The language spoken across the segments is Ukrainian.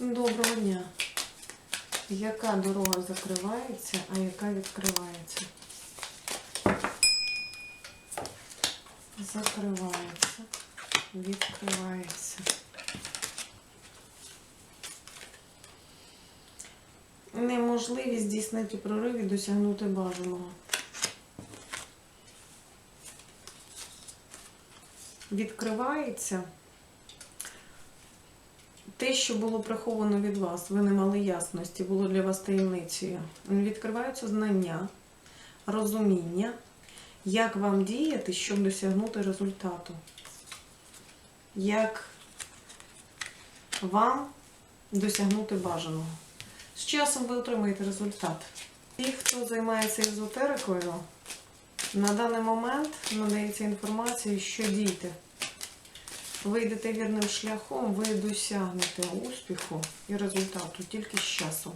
Доброго дня. Яка дорога закривається, а яка відкривається? Закривається, відкривається. Неможливість здійснити прорив і досягнути бажаного. Відкривається те, що було приховано від вас, ви не мали ясності, було для вас таємницею. Відкриваються знання, розуміння, як вам діяти, щоб досягнути результату. Як вам досягнути бажаного. З часом ви отримаєте результат. Ті, хто займається езотерикою, на даний момент надається інформація, що дійте. Ви йдете вірним шляхом, ви досягнете успіху і результату тільки з часом.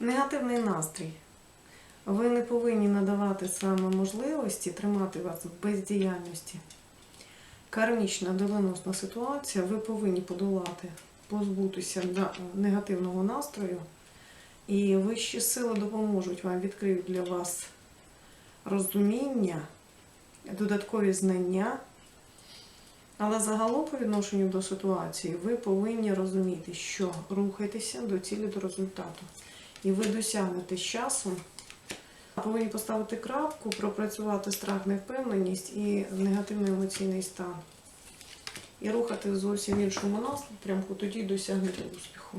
Негативний настрій. Ви не повинні надавати саме можливості тримати вас в бездіяльності. Кармічна доленосна ситуація, ви повинні подолати, позбутися негативного настрою, і вищі сили допоможуть вам, відкриють для вас розуміння, додаткові знання. Але загалом по відношенню до ситуації ви повинні розуміти, що рухайтеся до цілі до результату. І ви досягнете з часом. Повинні поставити крапку, пропрацювати страх, невпевненість і негативний емоційний стан. І рухати в зовсім іншому напрямку, тоді досягнете успіху.